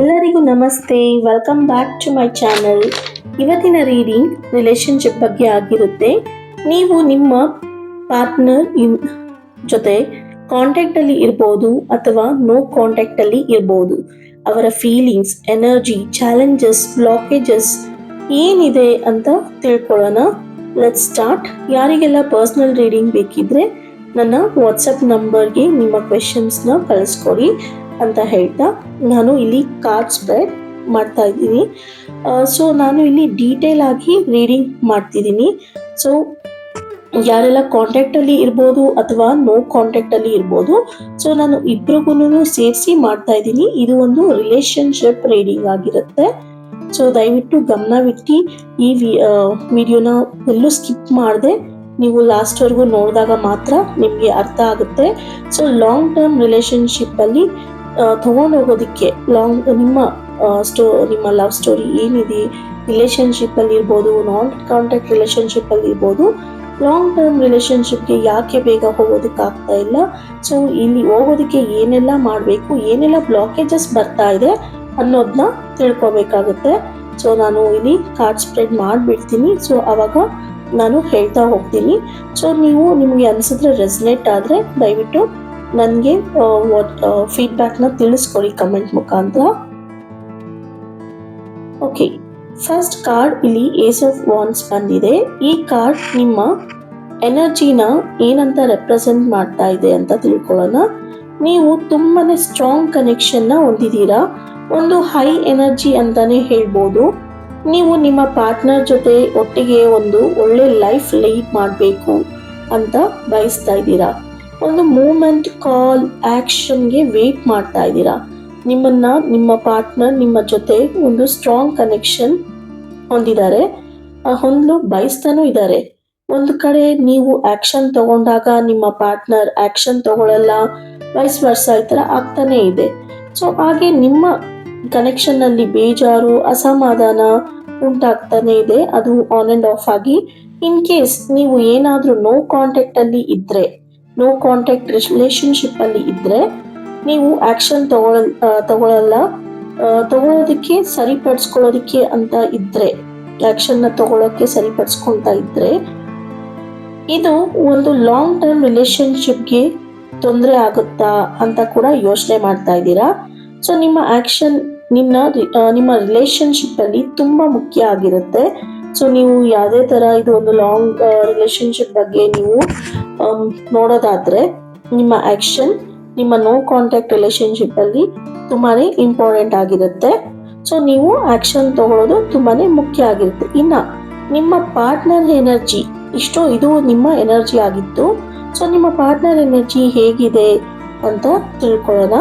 ಎಲ್ಲರಿಗೂ ನಮಸ್ತೆ. Welcome back to my channel ಇವತ್ತಿನ ರೀಡಿಂಗ್ ರಿಲೇಶನ್ಶಿಪ್ ಬಗ್ಗೆ ಆಗಿರುತ್ತೆ. ನೀವು ನಿಮ್ಮ ಪಾರ್ಟ್ನರ್ ಜೊತೆ ಕಾಂಟ್ಯಾಕ್ಟಲ್ಲಿ ಇರ್ಬೋದು ಅಥವಾ ನೋ ಕಾಂಟ್ಯಾಕ್ಟಲ್ಲಿ ಇರ್ಬೋದು. ಅವರ ಫೀಲಿಂಗ್ಸ್ ಎನರ್ಜಿ ಚಾಲೆಂಜಸ್ ಬ್ಲಾಕೇಜಸ್ ಏನಿದೆ ಅಂತ ತಿಳ್ಕೊಳ್ಳೋಣ. ಲೆಟ್ ಸ್ಟಾರ್ಟ್ ಯಾರಿಗೆಲ್ಲ ಪರ್ಸ್ನಲ್ ರೀಡಿಂಗ್ ಬೇಕಿದ್ರೆ ನನ್ನ ವಾಟ್ಸಪ್ ನಂಬರ್ಗೆ ನಿಮ್ಮ ಕ್ವೆಶನ್ಸ್ನ ಕಳಿಸ್ಕೊಡಿ. ಅಂತ ಹೇಳ್ತಾ ನಾನು ಇಲ್ಲಿ ಕಾರ್ಡ್ ಸ್ಪ್ರೆಡ್ ಮಾಡ್ತಾ ಇದ್ದೀನಿ. ಸೊ ನಾನು ಇಲ್ಲಿ ಡೀಟೇಲ್ ಆಗಿ ರೀಡಿಂಗ್ ಮಾಡ್ತಿದ್ದೀನಿ. ಸೊ ಯಾರೆಲ್ಲ ಕಾಂಟ್ಯಾಕ್ಟಲ್ಲಿ ಇರ್ಬೋದು ಅಥವಾ ನೋ ಕಾಂಟ್ಯಾಕ್ಟಲ್ಲಿ ಇರ್ಬೋದು ಸೊ ನಾನು ಇಬ್ರಿಗೂ ಸೇರಿಸಿ ಮಾಡ್ತಾ ಇದ್ದೀನಿ. ಇದು ಒಂದು ರಿಲೇಶನ್ಶಿಪ್ ರೀಡಿಂಗ್ ಆಗಿರುತ್ತೆ. ಸೊ ದಯವಿಟ್ಟು ಗಮನವಿಟ್ಟು ಈ ವಿಡಿಯೋನ ಎಲ್ಲೂ ಸ್ಕಿಪ್ ಮಾಡದೆ. ನೀವು ಲಾಸ್ಟ್ವರೆಗೂ ನೋಡಿದಾಗ ಮಾತ್ರ ನಿಮಗೆ ಅರ್ಥ ಆಗುತ್ತೆ. ಸೊ ಲಾಂಗ್ ಟರ್ಮ್ ರಿಲೇಶನ್ಶಿಪ್ಪಲ್ಲಿ ಹೋಗೋದಿಕ್ಕೆ ಲಾಂಗ್ ನಿಮ್ಮ ಸ್ಟೋ ನಿಮ್ಮ ಲವ್ ಸ್ಟೋರಿ ಏನಿದೆ ರಿಲೇಶನ್ಶಿಪ್ಪಲ್ಲಿ ಇರ್ಬೋದು ನಾನ್ ಕಾಂಟ್ಯಾಕ್ಟ್ ರಿಲೇಶನ್ಶಿಪ್ಪಲ್ಲಿ ಇರ್ಬೋದು ಲಾಂಗ್ ಟರ್ಮ್ ರಿಲೇಶನ್ಶಿಪ್ಗೆ ಯಾಕೆ ಬೇಗ ಹೋಗೋದಕ್ಕೆ ಆಗ್ತಾ ಇಲ್ಲ? ಸೊ ಇಲ್ಲಿ ಹೋಗೋದಕ್ಕೆ ಏನೆಲ್ಲ ಮಾಡಬೇಕು, ಏನೆಲ್ಲ ಬ್ಲಾಕೇಜಸ್ ಬರ್ತಾ ಇದೆ ಅನ್ನೋದನ್ನ ತಿಳ್ಕೊಬೇಕಾಗುತ್ತೆ. ಸೊ ನಾನು ಇಲ್ಲಿ ಕಾರ್ಡ್ ಸ್ಪ್ರೆಡ್ ಮಾಡಿಬಿಡ್ತೀನಿ. ಸೊ ಅವಾಗ ನಾನು ಹೇಳ್ತಾ ಹೋಗ್ತೀನಿ. ಸೊ ನೀವು ನಿಮಗೆ ಅನಿಸಿದ್ರೆ ರೆಸ್ನೇಟ್ ಆದರೆ ದಯವಿಟ್ಟು ನನಗೆ ಫೀಡ್ಬ್ಯಾಕ್ನ ತಿಳಿಸ್ಕೊಡಿ ಕಮೆಂಟ್ ಮುಖಾಂತರ. ಓಕೆ ಫಸ್ಟ್ ಕಾರ್ಡ್ ಇಲ್ಲಿ ಏಸ್ ಆಫ್ ವಾನ್ಸ್ ಬಂದಿದೆ. ಈ ಕಾರ್ಡ್ ನಿಮ್ಮ ಎನರ್ಜಿನ ಏನಂತ ರೆಪ್ರೆಸೆಂಟ್ ಮಾಡ್ತಾ ಇದೆ ಅಂತ ತಿಳ್ಕೊಳ್ಳೋಣ. ನೀವು ತುಂಬಾ ಸ್ಟ್ರಾಂಗ್ ಕನೆಕ್ಷನ್ನ ಹೊಂದಿದ್ದೀರಾ. ಒಂದು ಹೈ ಎನರ್ಜಿ ಅಂತಾನೆ ಹೇಳ್ಬೋದು. ನೀವು ನಿಮ್ಮ ಪಾರ್ಟ್ನರ್ ಜೊತೆ ಒಟ್ಟಿಗೆ ಒಂದು ಒಳ್ಳೆ ಲೈಫ್ ಲೀಡ್ ಮಾಡಬೇಕು ಅಂತ ಬಯಸ್ತಾ ಇದ್ದೀರಾ. ಒಂದು ಮೂಮೆಂಟ್ ಕಾಲ್ ಆಕ್ಷನ್ಗೆ ವೇಟ್ ಮಾಡ್ತಾ ಇದ್ದೀರಾ. ನಿಮ್ಮನ್ನ, ನಿಮ್ಮ ಪಾರ್ಟ್ನರ್, ನಿಮ್ಮ ಜೊತೆ ಒಂದು ಸ್ಟ್ರಾಂಗ್ ಕನೆಕ್ಷನ್ ಹೊಂದಿದ್ದಾರೆ. ಹೊಂದಲು ಬಯಸ್ತಾನೂ ಇದ್ದಾರೆ. ಒಂದು ಕಡೆ ನೀವು ಆಕ್ಷನ್ ತಗೊಂಡಾಗ ನಿಮ್ಮ ಪಾರ್ಟ್ನರ್ ಆಕ್ಷನ್ ತಗೊಳ್ಳಲ್ಲ ವಯಸ್ ವರ್ಷ ಈ ಥರ ಆಗ್ತಾನೆ ಇದೆ. ಸೊ, ಹಾಗೆ ನಿಮ್ಮ ಕನೆಕ್ಷನ್ ಅಲ್ಲಿ ಬೇಜಾರು, ಅಸಮಾಧಾನ ಉಂಟಾಗ್ತಾನೆ ಇದೆ. ಅದು ಆನ್ ಅಂಡ್ ಆಫ್ ಆಗಿ ಇನ್ ಕೇಸ್ ನೀವು ಏನಾದರೂ ನೋ ಕಾಂಟ್ಯಾಕ್ಟಲ್ಲಿ ಇದ್ರೆ ನೋ ಕಾಂಟ್ಯಾಕ್ಟ್ ರಿಲೇಶನ್ಶಿಪ್ ಅಲ್ಲಿ ಇದ್ರೆ ನೀವು ಆಕ್ಷನ್ ತಗೊಳ ತಗೊಳ್ಳಲ್ಲ ತಗೊಳ್ಳೋದಿಕ್ಕೆ ಸರಿಪಡಿಸ್ಕೊಳ್ಳೋದಕ್ಕೆ ಅಂತ ಇದ್ರೆ ಆಕ್ಷನ್ನ ತಗೊಳ್ಳೋಕೆ ಸರಿಪಡಿಸ್ಕೊಳ್ತಾ ಇದ್ರೆ, ಇದು ಒಂದು ಲಾಂಗ್ ಟರ್ಮ್ ರಿಲೇಶನ್ಶಿಪ್ಗೆ ತೊಂದರೆ ಆಗುತ್ತಾ ಅಂತ ಕೂಡ ಯೋಚನೆ ಮಾಡ್ತಾ ಇದ್ದೀರಾ? ಸೊ ನಿಮ್ಮ ಆಕ್ಷನ್ ನಿಮ್ಮ ನಿಮ್ಮ ರಿಲೇಶನ್ಶಿಪ್ ಅಲ್ಲಿ ತುಂಬಾ ಮುಖ್ಯ ಆಗಿರುತ್ತೆ. ಸೊ ನೀವು ಯಾವುದೇ ತರ ಇದು ಒಂದು ಲಾಂಗ್ ರಿಲೇಶನ್ಶಿಪ್ ಬಗ್ಗೆ ನೀವು ನೋಡೋದಾದ್ರೆ, ನಿಮ್ಮ ಆಕ್ಷನ್ ನಿಮ್ಮ ನೋ ಕಾಂಟ್ಯಾಕ್ಟ್ ರಿಲೇಶನ್ಶಿಪ್ ಅಲ್ಲಿ ತುಂಬಾನೇ ಇಂಪಾರ್ಟೆಂಟ್ ಆಗಿರುತ್ತೆ. ಸೊ ನೀವು ಆಕ್ಷನ್ ತಗೊಳ್ಳೋದು ತುಂಬಾನೇ ಮುಖ್ಯ ಆಗಿರುತ್ತೆ. ಇನ್ನ, ನಿಮ್ಮ ಪಾರ್ಟ್ನರ್ ಎನರ್ಜಿ ಇಷ್ಟು ಇದು ನಿಮ್ಮ ಎನರ್ಜಿ ಆಗಿತ್ತು. ಸೊ ನಿಮ್ಮ ಪಾರ್ಟ್ನರ್ ಎನರ್ಜಿ ಹೇಗಿದೆ ಅಂತ ತಿಳ್ಕೊಳ್ಳೋಣ.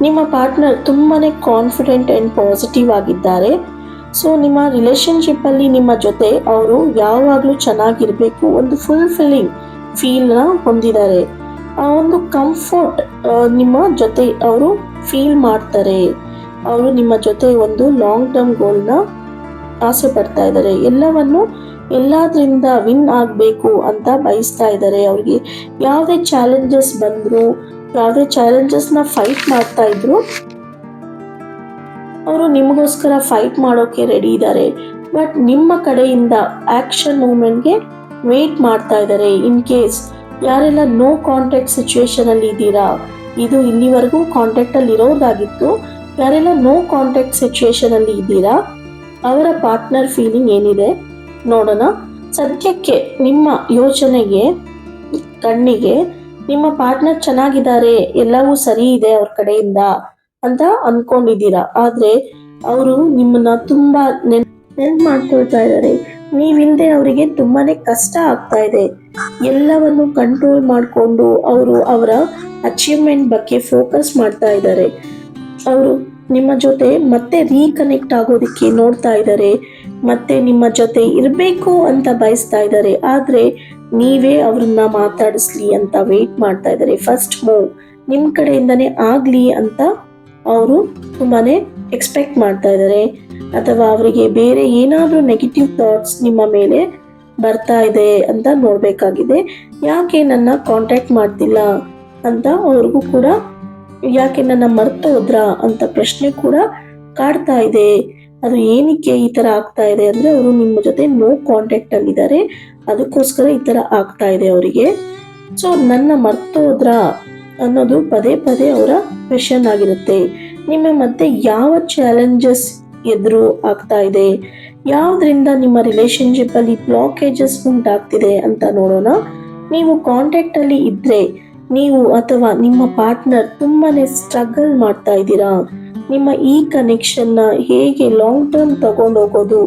ನಿಮ್ಮ ಪಾರ್ಟ್ನರ್ ತುಂಬಾನೇ ಕಾನ್ಫಿಡೆಂಟ್ ಅಂಡ್ ಪಾಸಿಟಿವ್ ಆಗಿದ್ದಾರೆ. ಸೊ ನಿಮ್ಮ ರಿಲೇಶನ್ಶಿಪ್ಪಲ್ಲಿ ನಿಮ್ಮ ಜೊತೆ ಅವರು ಯಾವಾಗಲೂ ಚೆನ್ನಾಗಿರಬೇಕು, ಒಂದು ಫುಲ್ಫಿಲ್ಲಿಂಗ್ ಫೀಲ್ನ ಹೊಂದಿದ್ದಾರೆ ಆ ಒಂದು ಕಂಫರ್ಟ್ ನಿಮ್ಮ ಜೊತೆ ಅವರು ಫೀಲ್ ಮಾಡ್ತಾರೆ. ಅವರು ನಿಮ್ಮ ಜೊತೆ ಒಂದು ಲಾಂಗ್ ಟರ್ಮ್ ಗೋಲ್ನ ಆಸೆ ಪಡ್ತಾ ಇದ್ದಾರೆ ಎಲ್ಲವನ್ನು ಎಲ್ಲದರಿಂದ ವಿನ್ ಆಗಬೇಕು ಅಂತ ಬಯಸ್ತಾ ಇದ್ದಾರೆ ಅವ್ರಿಗೆ ಯಾವುದೇ ಚಾಲೆಂಜಸ್ ಬಂದರೂ, ಯಾವುದೇ ಚಾಲೆಂಜಸ್ನ ಫೈಟ್ ಮಾಡ್ತಾ ಇದ್ರು ಅವರು ನಿಮಗೋಸ್ಕರ ಫೈಟ್ ಮಾಡೋಕೆ ರೆಡಿ ಇದ್ದಾರೆ. ಬಟ್ ನಿಮ್ಮ ಕಡೆಯಿಂದ ಆಕ್ಷನ್ ಮೂಮೆಂಟ್ಗೆ ವೇಟ್ ಮಾಡ್ತಾ ಇದ್ದಾರೆ. ಇನ್ ಕೇಸ್ ಯಾರೆಲ್ಲ ನೋ ಕಾಂಟ್ಯಾಕ್ಟ್ ಸಿಚುವೇಶನ್ ಅಲ್ಲಿ ಇದ್ದೀರಾ, ಇದು ಇಲ್ಲಿವರೆಗೂ ಕಾಂಟ್ಯಾಕ್ಟಲ್ಲಿ ಇರೋದಾಗಿತ್ತು ಯಾರೆಲ್ಲ ನೋ ಕಾಂಟ್ಯಾಕ್ಟ್ ಸಿಚುವೇಶನ್ ಅಲ್ಲಿ ಇದ್ದೀರಾ, ಅವರ ಪಾರ್ಟ್ನರ್ ಫೀಲಿಂಗ್ ಏನಿದೆ ನೋಡೋಣ. ಸದ್ಯಕ್ಕೆ ನಿಮ್ಮ ಯೋಚನೆಗೆ, ಕಣ್ಣಿಗೆ ನಿಮ್ಮ ಪಾರ್ಟ್ನರ್ ಚೆನ್ನಾಗಿದ್ದಾರೆ, ಎಲ್ಲವೂ ಸರಿ ಇದೆ ಅವ್ರ ಕಡೆಯಿಂದ. ಅಂತ ಅನ್ಕೊಂಡಿದ್ದೀರಾ? ಆದ್ರೆ ಅವರು ನಿಮ್ಮನ್ನ ತುಂಬಾ ನೆನ್ ಮಾಡ್ಕೊಳ್ತಾ ಇದ್ದಾರೆ. ನೀವಿಲ್ದೆ ಅವರಿಗೆ ತುಂಬಾನೇ ಕಷ್ಟ ಆಗ್ತಾ ಇದೆ. ಎಲ್ಲವನ್ನು ಕಂಟ್ರೋಲ್ ಮಾಡಿಕೊಂಡು ಅವರು ಅವರ ಅಚೀವ್ಮೆಂಟ್ ಬಗ್ಗೆ ಫೋಕಸ್ ಮಾಡ್ತಾ ಇದ್ದಾರೆ. ಅವರು ನಿಮ್ಮ ಜೊತೆ ಮತ್ತೆ ರೀಕನೆಕ್ಟ್ ಆಗೋದಕ್ಕೆ ನೋಡ್ತಾ ಇದ್ದಾರೆ. ಮತ್ತೆ ನಿಮ್ಮ ಜೊತೆ ಇರಬೇಕು ಅಂತ ಬಯಸ್ತಾ ಇದ್ದಾರೆ. ಆದ್ರೆ ನೀವೇ ಅವ್ರನ್ನ ಮಾತಾಡಿಸ್ಲಿ ಅಂತ ವೇಟ್ ಮಾಡ್ತಾ ಇದ್ದಾರೆ. ಫಸ್ಟ್ ಮೂವ್ ನಿಮ್ಮ ಕಡೆಯಿಂದನೇ ಆಗ್ಲಿ ಅಂತ ಅವರು ತುಂಬಾ ಎಕ್ಸ್ಪೆಕ್ಟ್ ಮಾಡ್ತಾ ಇದ್ದಾರೆ. ಅಥವಾ ಅವರಿಗೆ ಬೇರೆ ಏನಾದರೂ ನೆಗೆಟಿವ್ ಥಾಟ್ಸ್ ನಿಮ್ಮ ಮೇಲೆ ಬರ್ತಾ ಇದೆ ಅಂತ ನೋಡಬೇಕಾಗಿದೆ. ಯಾಕೆ ನನ್ನ ಕಾಂಟ್ಯಾಕ್ಟ್ ಮಾಡ್ತಿಲ್ಲ ಅಂತ ಅವ್ರಿಗೂ ಕೂಡ ಯಾಕೆ ನನ್ನ ಮರ್ತೋದ್ರ ಅಂತ ಪ್ರಶ್ನೆ ಕೂಡ ಕಾಡ್ತಾ ಇದೆ. ಅದು ಏನಕ್ಕೆ ಈ ತರ ಆಗ್ತಾ ಇದೆ ಅಂದ್ರೆ ಅವರು ನಿಮ್ಮ ಜೊತೆ ನೋ ಕಾಂಟ್ಯಾಕ್ಟ್ ಅಲ್ಲಿದ್ದಾರೆ ಅದಕ್ಕೋಸ್ಕರ ಈ ತರ ಆಗ್ತಾ ಇದೆ ಅವರಿಗೆ. ಸೊ ನನ್ನ ಮರ್ತೋದ್ರ ಅನ್ನೋದು ಪದೇ ಪದೇ ಅವರ ಕ್ವೆಶನ್ ಆಗಿರುತ್ತೆ. ನಿಮ್ಮ ಮತ್ತೆ ಯಾವ ಚಾಲೆಂಜಸ್ ಎದುರು ಆಗ್ತಾ ಇದೆ? ಯಾವ್ದ್ರಿಂದ ನಿಮ್ಮ ರಿಲೇಶನ್ಶಿಪ್ ಅಲ್ಲಿ ಬ್ಲಾಕೇಜಸ್ ಉಂಟಾಗ್ತಿದೆ ಅಂತ ನೋಡೋಣ. ನೀವು ಕಾಂಟ್ಯಾಕ್ಟ್ ಅಲ್ಲಿ ಇದ್ರೆ ನೀವು ಅಥವಾ ನಿಮ್ಮ ಪಾರ್ಟ್ನರ್ ತುಂಬಾನೇ ಸ್ಟ್ರಗಲ್ ಮಾಡ್ತಾ ಇದ್ದೀರಾ? ನಿಮ್ಮ ಈ ಕನೆಕ್ಷನ್ನ ಹೇಗೆ ಲಾಂಗ್ ಟರ್ಮ್ ತಗೊಂಡೋಗೋದು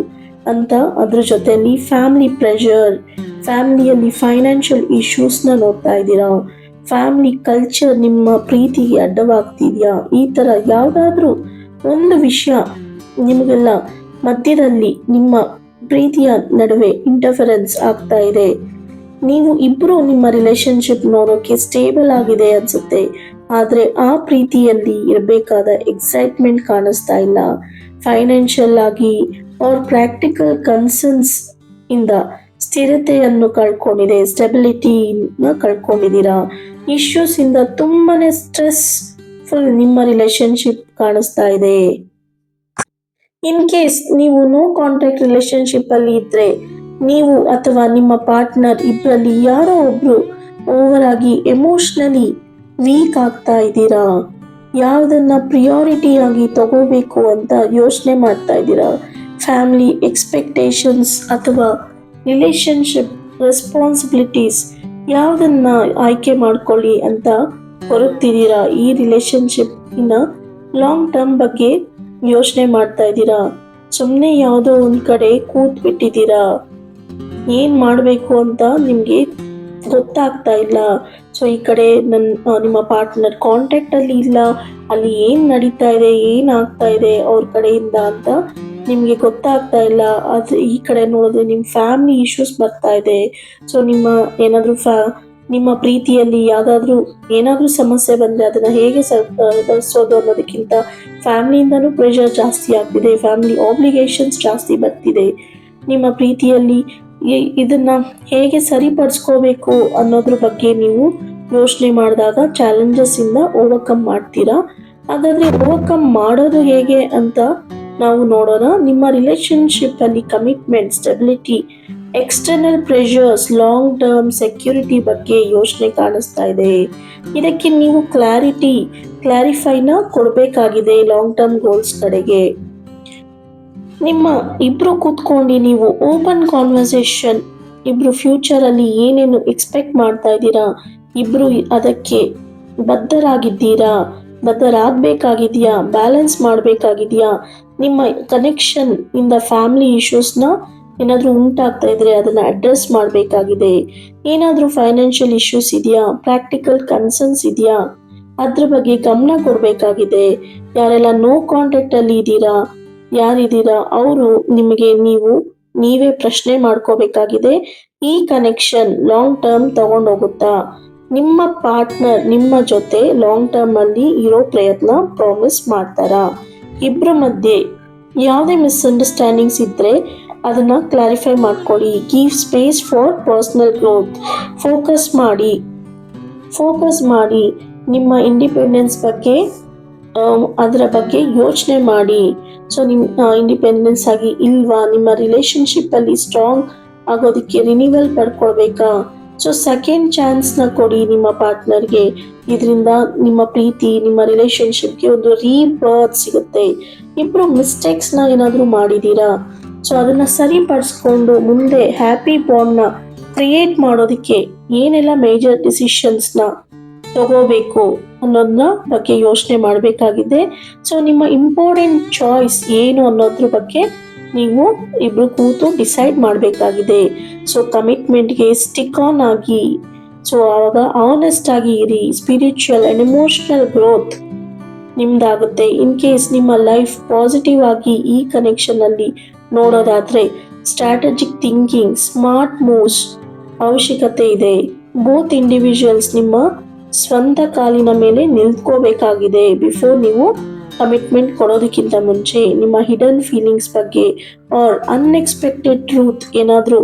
ಅಂತ ಅದ್ರ ಜೊತೆಯಲ್ಲಿ ಫ್ಯಾಮಿಲಿ ಪ್ರೆಷರ್ ಫ್ಯಾಮಿಲಿಯಲ್ಲಿ ಫೈನಾನ್ಷಿಯಲ್ ಇಶ್ಯೂಸ್ನ ನೋಡ್ತಾ ಇದ್ದೀರಾ? ಫ್ಯಾಮಿಲಿ ಕಲ್ಚರ್ ನಿಮ್ಮ ಪ್ರೀತಿಗೆ ಅಡ್ಡವಾಗ್ತಿದೆಯಾ? ಈ ಥರ ಯಾವುದಾದ್ರೂ ಒಂದು ವಿಷಯ ನಿಮಗೆಲ್ಲ ಮಧ್ಯದಲ್ಲಿ ನಿಮ್ಮ ಪ್ರೀತಿಯ ನಡುವೆ ಇಂಟರ್ಫರೆನ್ಸ್ ಆಗ್ತಾ ಇದೆ. ನೀವು ಇಬ್ಬರು ನಿಮ್ಮ ರಿಲೇಶನ್ಶಿಪ್ ನೋಡೋಕ್ಕೆ ಸ್ಟೇಬಲ್ ಆಗಿದೆ ಅನ್ಸುತ್ತೆ. ಆದರೆ ಆ ಪ್ರೀತಿಯಲ್ಲಿ ಇರಬೇಕಾದ ಎಕ್ಸೈಟ್ಮೆಂಟ್ ಕಾಣಿಸ್ತಾ ಇಲ್ಲ. ಫೈನಾನ್ಷಿಯಲ್ ಆಗಿ ಅವ್ರ ಪ್ರಾಕ್ಟಿಕಲ್ ಕನ್ಸರ್ನ್ಸ್ ಇಂದ ಸ್ಥಿರತೆಯನ್ನು ಕಳ್ಕೊಂಡಿದೆ ಸ್ಟೆಬಿಲಿಟಿನ ಕಳ್ಕೊಂಡಿದ್ದೀರಾ? ಇಶ್ಯೂಸ್ ಇಂದ ತುಂಬಾನೇ ಸ್ಟ್ರೆಸ್ ಫುಲ್ ನಿಮ್ಮ ರಿಲೇಶನ್ಶಿಪ್ ಕಾಣಿಸ್ತಾ ಇದೆ. ಇನ್ ಕೇಸ್ ನೀವು ನೋ ಕಾಂಟ್ಯಾಕ್ಟ್ ರಿಲೇಶನ್ಶಿಪ್ ಅಲ್ಲಿ ಇದ್ರೆ ನೀವು ಅಥವಾ ನಿಮ್ಮ ಪಾರ್ಟ್ನರ್ ಇಬ್ಬರಲ್ಲಿ ಯಾರೋ ಒಬ್ರು ಓವರ್ ಆಗಿ ಎಮೋಷ್ನಲಿ ವೀಕ್ ಆಗ್ತಾ ಇದ್ದೀರಾ? ಯಾವುದನ್ನ ಪ್ರಿಯಾರಿಟಿ ಆಗಿ ತಗೋಬೇಕು ಅಂತ ಯೋಚನೆ ಮಾಡ್ತಾ ಇದ್ದೀರಾ? ಫ್ಯಾಮಿಲಿ ಎಕ್ಸ್ಪೆಕ್ಟೇಷನ್ಸ್ ಅಥವಾ ರಿಲೇಶನ್ಶಿಪ್ ರೆಸ್ಪಾನ್ಸಿಬಿಲಿಟೀಸ್ ಯಾವುದನ್ನ ಆಯ್ಕೆ ಮಾಡ್ಕೊಳ್ಳಿ ಅಂತ ಹೊರಗ್ತಿದ್ದೀರಾ ಈ ರಿಲೇಶನ್ಶಿಪ್ ಇನ್ನ ಲಾಂಗ್ ಟರ್ಮ್ ಬಗ್ಗೆ ಯೋಚನೆ ಮಾಡ್ತಾ ಇದ್ದೀರಾ? ಸುಮ್ಮನೆ ಯಾವುದೋ ಒಂದು ಕಡೆ ಕೂತ್ ಏನು ಮಾಡಬೇಕು ಅಂತ ನಿಮಗೆ ಗೊತ್ತಾಗ್ತಾ ಇಲ್ಲ. ಸೊ ಈ ಕಡೆ ನನ್ನ ನಿಮ್ಮ ಪಾರ್ಟ್ನರ್ ಕಾಂಟ್ಯಾಕ್ಟಲ್ಲಿ ಇಲ್ಲ. ಅಲ್ಲಿ ಏನು ನಡೀತಾ ಇದೆ, ಏನ್ ಆಗ್ತಾ ಇದೆ ಅವ್ರ ಕಡೆಯಿಂದ ಅಂತ ನಿಮ್ಗೆ ಗೊತ್ತಾಗ್ತಾ ಇಲ್ಲ, ಅದು ಈ ಕಡೆ ನೋಡಿದ್ರೆ ನಿಮ್ಮ ಫ್ಯಾಮಿಲಿ ಇಶ್ಯೂಸ್ ಬರ್ತಾ ಇದೆ. ಸೊ ನಿಮ್ಮ ಏನಾದ್ರೂ ಫ್ಯಾ ನಿಮ್ಮ ಪ್ರೀತಿಯಲ್ಲಿ ಯಾವುದಾದ್ರೂ ಏನಾದ್ರೂ ಸಮಸ್ಯೆ ಬಂದರೆ ಅದನ್ನ ಹೇಗೆ ಸರಿಸೋದು ಅನ್ನೋದಕ್ಕಿಂತ ಫ್ಯಾಮಿಲಿಯಿಂದನೂ ಪ್ರೆಷರ್ ಜಾಸ್ತಿ ಆಗ್ತಿದೆ ಫ್ಯಾಮಿಲಿ ಆಬ್ಲಿಗೇಷನ್ಸ್ ಜಾಸ್ತಿ ಬರ್ತಿದೆ. ನಿಮ್ಮ ಪ್ರೀತಿಯಲ್ಲಿ ಇದನ್ನ ಹೇಗೆ ಸರಿಪಡಿಸ್ಕೋಬೇಕು ಅನ್ನೋದ್ರ ಬಗ್ಗೆ ನೀವು ಯೋಚನೆ ಮಾಡಿದಾಗ ಚಾಲೆಂಜಸ್ ಇಂದ ಓವರ್ಕಮ್ ಮಾಡ್ತೀರಾ? ಹಾಗಾದ್ರೆ ಓವರ್ಕಮ್ ಮಾಡೋದು ಹೇಗೆ ಅಂತ ನಾವು ನೋಡೋಣ ನಿಮ್ಮ ರಿಲೇಶನ್ಶಿಪ್ ಅಲ್ಲಿ commitment stability external pressures long term security ಬಗ್ಗೆ ಯೋಚನೆ ಕಾಣಿಸ್ತಾ ಇದೆ. ಇದಕ್ಕೆ ನೀವು ಕ್ಲಾರಿಟಿ ಕ್ಲಾರಿಫೈನ ಕೊಡಬೇಕಾಗಿದೆ ಲಾಂಗ್ ಟರ್ಮ್ ಗೋಲ್ಸ್ ಕಡೆಗೆ. ನಿಮ್ಮ ಇಬ್ರು ಕೂತ್ಕೊಂಡು ನೀವು ಓಪನ್ ಕಾನ್ವರ್ಸೇಷನ್ ಇಬ್ರು ಫ್ಯೂಚರ್ ಅಲ್ಲಿ ಏನೇನು ಎಕ್ಸ್ಪೆಕ್ಟ್ ಮಾಡ್ತಾ ಇದ್ದೀರಾ, ಇಬ್ರು ಅದಕ್ಕೆ ಬದ್ಧರಾಗಿದ್ದೀರಾ, ಬದ್ಧರಾಗಬೇಕಾಗಿದೆಯಾ ಬ್ಯಾಲೆನ್ಸ್ ಮಾಡಬೇಕಾಗಿದೆಯಾ ನಿಮ್ಮ ಕನೆಕ್ಷನ್ ಇಂದ ಫ್ಯಾಮಿಲಿ ಇಶ್ಯೂಸ್ನ ಏನಾದರೂ ಉಂಟಾಗ್ತಾ ಇದ್ರೆ ಅದನ್ನ ಅಡ್ರೆಸ್ ಮಾಡಬೇಕಾಗಿದೆ. ಏನಾದರೂ ಫೈನಾನ್ಷಿಯಲ್ ಇಶ್ಯೂಸ್ ಇದೆಯಾ? ಪ್ರಾಕ್ಟಿಕಲ್ ಕನ್ಸರ್ನ್ಸ್ ಇದೆಯಾ? ಅದ್ರ ಬಗ್ಗೆ ಗಮನ ಕೊಡಬೇಕಾಗಿದೆ. ಯಾರೆಲ್ಲ ನೋ ಕಾಂಟ್ಯಾಕ್ಟ್ ಅಲ್ಲಿ ಇದ್ದೀರಾ? ಯಾರಿದ್ದೀರಾ? ಅವರು ನಿಮಗೆ ನೀವು, ನೀವೇ ಪ್ರಶ್ನೆ ಮಾಡ್ಕೋಬೇಕಾಗಿದೆ. ಈ ಕನೆಕ್ಷನ್ ಲಾಂಗ್ ಟರ್ಮ್ ತಗೊಂಡೋಗುತ್ತಾ ನಿಮ್ಮ ಪಾರ್ಟ್ನರ್ ನಿಮ್ಮ ಜೊತೆ ಲಾಂಗ್ ಟರ್ಮ್ ಅಲ್ಲಿ ಇರೋ ಪ್ರಯತ್ನ ಪ್ರಾಮಿಸ್ ಮಾಡ್ತಾರಾ? ಇಬ್ಬರ ಮಧ್ಯೆ ಯಾವುದೇ ಮಿಸ್ಅಂಡರ್ಸ್ಟ್ಯಾಂಡಿಂಗ್ಸ್ ಇದ್ದರೆ ಅದನ್ನು ಕ್ಲಾರಿಫೈ ಮಾಡ್ಕೊಳ್ಳಿ. Give space for personal growth focus ಮಾಡಿ. ಫೋಕಸ್ ಮಾಡಿ. ನಿಮ್ಮ ಇಂಡಿಪೆಂಡೆನ್ಸ್ ಬಗ್ಗೆ ಅದರ ಬಗ್ಗೆ ಯೋಚನೆ ಮಾಡಿ. ಸೊ ನಿಮ್ಮ ಇಂಡಿಪೆಂಡೆನ್ಸ್ ಆಗಿ ಇಲ್ವಾ? ನಿಮ್ಮ ರಿಲೇಶನ್ಶಿಪ್ ಅಲ್ಲಿ ಸ್ಟ್ರಾಂಗ್ ಆಗೋದಕ್ಕೆ ರಿನಿವಲ್ ಪಡ್ಕೊಳ್ಬೇಕಾ? ಸೊ ಸೆಕೆಂಡ್ ಚಾನ್ಸ್ನ ಕೊಡಿ ನಿಮ್ಮ ಪಾರ್ಟ್ನರ್ಗೆ ಇದರಿಂದ ನಿಮ್ಮ ಪ್ರೀತಿ, ನಿಮ್ಮ ರಿಲೇಶನ್ಶಿಪ್ಗೆ ಒಂದು ರೀಬರ್ತ್ ಸಿಗುತ್ತೆ. ಇಬ್ಬರು ಮಿಸ್ಟೇಕ್ಸ್ನ ಏನಾದರೂ ಮಾಡಿದ್ದೀರಾ ಸೊ ಅದನ್ನ ಸರಿಪಡಿಸ್ಕೊಂಡು ಮುಂದೆ ಹ್ಯಾಪಿ ಬಾಂಡ್ನ ಕ್ರಿಯೇಟ್ ಮಾಡೋದಕ್ಕೆ ಏನೆಲ್ಲ ಮೇಜರ್ ಡಿಸಿಷನ್ಸ್ನ ತಗೋಬೇಕು ಅನ್ನೋದನ್ನ ಬಗ್ಗೆ ಯೋಚನೆ ಮಾಡಬೇಕಾಗಿದೆ. ಸೊ ನಿಮ್ಮ ಇಂಪಾರ್ಟೆಂಟ್ ಚಾಯ್ಸ್ ಏನು ಅನ್ನೋದ್ರ ಬಗ್ಗೆ ನೀವು ಇಬ್ರು ಕೂತು ಡಿಸೈಡ್ ಮಾಡಬೇಕಾಗಿದೆ. ಸೊ ಕಮಿಟ್ಮೆಂಟ್ಗೆ ಸ್ಟಿಕ್ ಆನ್ ಆಗಿ. ಸೊ ಆವಾಗ ಆನೆಸ್ಟ್ ಆಗಿ ಇರಿ. ಸ್ಪಿರಿಚುವಲ್ ಅಂಡ್ ಎಮೋಷನಲ್ ಗ್ರೋತ್ ನಿಮ್ದಾಗುತ್ತೆ. ಇನ್ ಕೇಸ್ ನಿಮ್ಮ ಲೈಫ್ ಪಾಸಿಟಿವ್ ಆಗಿ ಈ ಕನೆಕ್ಷನ್ ಅಲ್ಲಿ ನೋಡೋದಾದ್ರೆ ಸ್ಟ್ರಾಟಜಿಕ್ ಥಿಂಕಿಂಗ್ ಸ್ಮಾರ್ಟ್ ಮೂವ್ಸ್ ಅವಶ್ಯಕತೆ ಇದೆ. ಬೋತ್ ಇಂಡಿವಿಜುವಲ್ಸ್ ನಿಮ್ಮ ಸ್ವಂತ ಕಾಲಿನ ಮೇಲೆ ನಿಂತ್ಕೋಬೇಕಾಗಿದೆ. ಬಿಫೋರ್ ನೀವು ಕಮಿಟ್ಮೆಂಟ್ ಕೊಡೋದಕ್ಕಿಂತ ಮುಂಚೆ ನಿಮ್ಮ ಹಿಡನ್ ಫೀಲಿಂಗ್ಸ್ ಬಗ್ಗೆ ಆರ್ ಅನ್ಎಕ್ಸ್ಪೆಕ್ಟೆಡ್ ಟ್ರೂತ್ ಏನಾದರೂ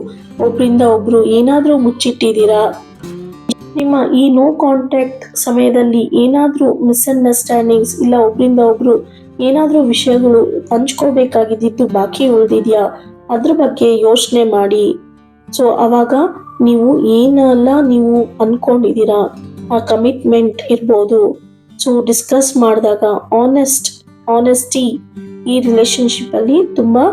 ಒಬ್ಬರಿಂದ ಒಬ್ರು ಏನಾದರೂ ಮುಚ್ಚಿಟ್ಟಿದ್ದೀರಾ? ನಿಮ್ಮ ಈ ನೋ ಕಾಂಟ್ಯಾಕ್ಟ್ ಸಮಯದಲ್ಲಿ ಏನಾದರೂ ಮಿಸ್ಅಂಡರ್ಸ್ಟ್ಯಾಂಡಿಂಗ್ಸ್ ಇಲ್ಲ ಒಬ್ಬರಿಂದ ಒಬ್ರು ಏನಾದರೂ ವಿಷಯಗಳು ಹಂಚ್ಕೋಬೇಕಾಗಿದ್ದು ಬಾಕಿ ಉಳಿದಿದೆಯಾ? ಅದ್ರ ಬಗ್ಗೆ ಯೋಚನೆ ಮಾಡಿ. ಸೊ ಅವಾಗ ನೀವು ಏನೆಲ್ಲ ನೀವು ಅನ್ಕೊಂಡಿದ್ದೀರಾ? ಆ ಕಮಿಟ್ಮೆಂಟ್ ಇರ್ಬೋದು. ಸೊ ಡಿಸ್ಕಸ್ ಮಾಡಿದಾಗ ಆನೆಸ್ಟ್ ಆನೆಸ್ಟಿ ಈ ರಿಲೇಶನ್ಶಿಪ್ಪಲ್ಲಿ ತುಂಬಾ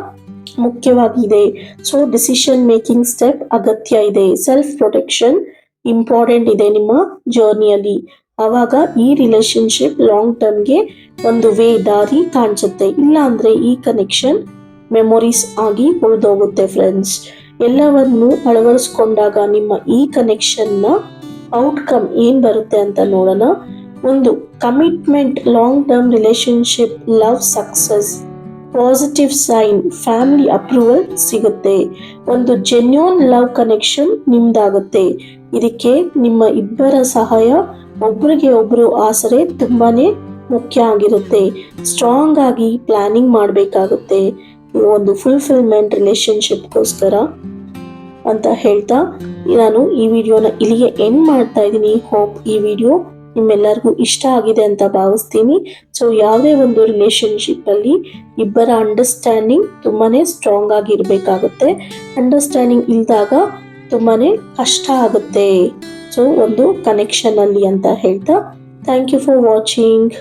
ಮುಖ್ಯವಾಗಿದೆ. ಸೊ ಡಿಸಿಷನ್ ಮೇಕಿಂಗ್ ಸ್ಟೆಪ್ ಅಗತ್ಯ ಇದೆ. ಸೆಲ್ಫ್ ಪ್ರೊಟೆಕ್ಷನ್ ಇಂಪಾರ್ಟೆಂಟ್ ಇದೆ ನಿಮ್ಮ ಜರ್ನಿಯಲ್ಲಿ ಆವಾಗ ಈ ರಿಲೇಶನ್ಶಿಪ್ ಲಾಂಗ್ ಟರ್ಮ್ಗೆ ಒಂದು ವೇ ದಾರಿ ಕಾಣಿಸುತ್ತೆ. ಇಲ್ಲ ಅಂದ್ರೆ ಈ ಕನೆಕ್ಷನ್ ಮೆಮೊರೀಸ್ ಆಗಿ ಉಳಿದೋಗುತ್ತೆ ಫ್ರೆಂಡ್ಸ್ ಎಲ್ಲವನ್ನು ಅಳವಡಿಸ್ಕೊಂಡಾಗ ನಿಮ್ಮ ಈ ಕನೆಕ್ಷನ್ನ ಔಟ್ಕಮ್ ಏನು ಬರುತ್ತೆ ಅಂತ ನೋಡೋಣ. ಒಂದು commitment long term relationship love success positive sign family approval ಸಿಗುತ್ತೆ. ಒಂದು ಜೆನ್ಯೂನ್ ಲವ್ ಕನೆಕ್ಷನ್ ನಿಮ್ದಾಗುತ್ತೆ. ಇದಕ್ಕೆ ನಿಮ್ಮ ಇಬ್ಬರ ಸಹಾಯ ಒಬ್ರಿಗೆ ಒಬ್ರು ಆಸರೆ ತುಂಬಾನೇ ಮುಖ್ಯ ಆಗಿರುತ್ತೆ. ಸ್ಟ್ರಾಂಗ್ ಆಗಿ ಪ್ಲಾನಿಂಗ್ ಮಾಡಬೇಕಾಗುತ್ತೆ. ಒಂದು ಫುಲ್ಫಿಲ್ಮೆಂಟ್ ರಿಲೇಶನ್ಶಿಪ್ಗೋಸ್ಕರ ಅಂತ ಹೇಳ್ತಾ, ನಾನು ಈ ವಿಡಿಯೋನ ಇಲ್ಲಿಗೆ ಎಂಡ್ ಮಾಡ್ತಾ ಇದ್ದೀನಿ. ಹೋಪ್ ಈ ವಿಡಿಯೋ ನಿಮ್ಮೆಲ್ಲರಿಗೂ ಇಷ್ಟ ಆಗಿದೆ ಅಂತ ಭಾವಿಸ್ತೀನಿ. ಸೊ ಯಾವುದೇ ಒಂದು ರಿಲೇಶನ್ಶಿಪ್ ಅಲ್ಲಿ ಇಬ್ಬರ ಅಂಡರ್ಸ್ಟ್ಯಾಂಡಿಂಗ್ ತುಂಬಾನೇ ಸ್ಟ್ರಾಂಗ್ ಆಗಿ ಇರಬೇಕಾಗುತ್ತೆ ಅಂಡರ್ಸ್ಟ್ಯಾಂಡಿಂಗ್ ಇಲ್ದಾಗ ತುಂಬಾನೇ ಕಷ್ಟ ಆಗುತ್ತೆ. ಸೊ ಒಂದು ಕನೆಕ್ಷನ್ ಅಲ್ಲಿ ಅಂತ ಹೇಳ್ತಾ ಥ್ಯಾಂಕ್ ಯು ಫಾರ್ ವಾಚಿಂಗ್